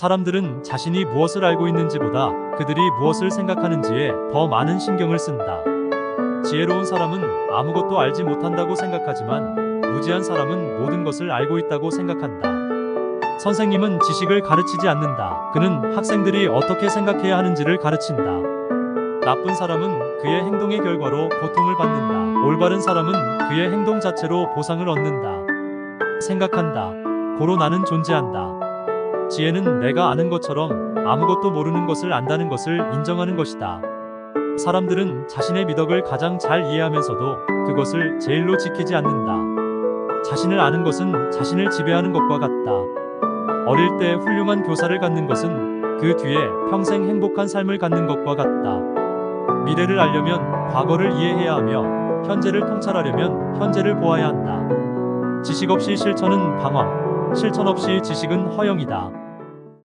사람들은 자신이 무엇을 알고 있는지보다 그들이 무엇을 생각하는지에 더 많은 신경을 쓴다. 지혜로운 사람은 아무것도 알지 못한다고 생각하지만 무지한 사람은 모든 것을 알고 있다고 생각한다. 선생님은 지식을 가르치지 않는다. 그는 학생들이 어떻게 생각해야 하는지를 가르친다. 나쁜 사람은 그의 행동의 결과로 고통을 받는다. 올바른 사람은 그의 행동 자체로 보상을 얻는다. 생각한다. 고로 나는 존재한다. 지혜는 내가 아는 것처럼 아무것도 모르는 것을 안다는 것을 인정하는 것이다. 사람들은 자신의 미덕을 가장 잘 이해하면서도 그것을 제일로 지키지 않는다. 자신을 아는 것은 자신을 지배하는 것과 같다. 어릴 때 훌륭한 교사를 갖는 것은 그 뒤에 평생 행복한 삶을 갖는 것과 같다. 미래를 알려면 과거를 이해해야 하며 현재를 통찰하려면 현재를 보아야 한다. 지식 없이 실천은 방황, 실천 없이 지식은 허영이다.